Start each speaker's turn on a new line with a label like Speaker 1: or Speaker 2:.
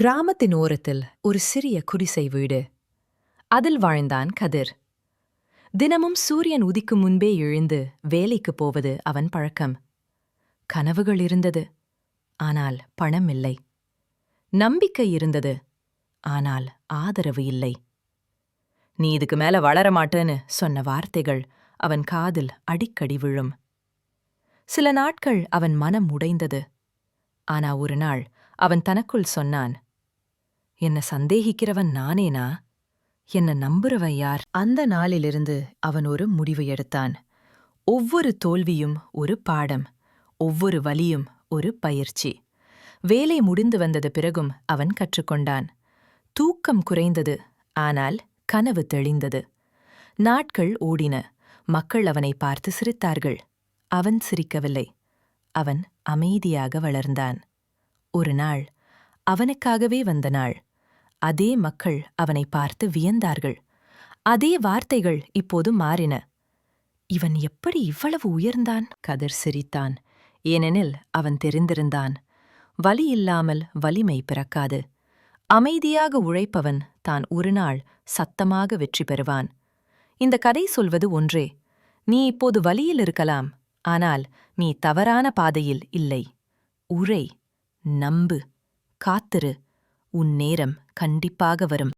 Speaker 1: கிராமத்தின் ஓரத்தில் ஒரு சிறிய குடிசை வீடு. அதில் வாழ்ந்தான் கதிர். தினமும் சூரியன் உதிக்கும் முன்பே எழுந்து வேலைக்குப் போவது அவன் பழக்கம். கனவுகள் இருந்தது ஆனால் பணம் இல்லை. நம்பிக்கை இருந்தது ஆனால் ஆதரவு இல்லை. நீ இதுக்கு மேல வளர மாட்டேன்னு சொன்ன வார்த்தைகள் அவன் காதில் அடிக்கடி விழும். சில நாட்கள் அவன் மனம் உடைந்தது. ஆனா ஒரு நாள் அவன் தனக்குள் சொன்னான் என்ன சந்தேகிக்கிறவன் நானேனா? என்ன நம்புறவன் யார்? அந்த நாளிலிருந்து அவன் ஒரு முடிவு எடுத்தான். ஒவ்வொரு தோல்வியும் ஒரு பாடம் ஒவ்வொரு வலியும் ஒரு பயிற்சி. வேலை முடிந்து வந்தது பிறகும் அவன் கற்றுக்கொண்டான். தூக்கம் குறைந்தது ஆனால் கனவு தெளிந்தது. நாட்கள் ஓடின மக்கள் அவனை பார்த்து சிரித்தார்கள். அவன் சிரிக்கவில்லை. அவன் அமைதியாக வளர்ந்தான். ஒரு நாள் அவனுக்காகவே வந்த நாள். அதே மக்கள் அவனை பார்த்து வியந்தார்கள். அதே வார்த்தைகள் இப்போது மாறின. இவன் எப்படி இவ்வளவு உயர்ந்தான்? கதிர் சிரித்தான். ஏனெனில் அவன் தெரிந்திருந்தான். வலி இல்லாமல் வலிமை பிறக்காது. அமைதியாக உழைப்பவன் தான் ஒரு நாள் சத்தமாக வெற்றி பெறுவான். இந்த கதை சொல்வது ஒன்றே. நீ இப்போது வலியில் இருக்கலாம். ஆனால் நீ தவறான பாதையில் இல்லை. உரை நம்பு காத்திரு. உன் நேரம் கண்டிப்பாக வரும்.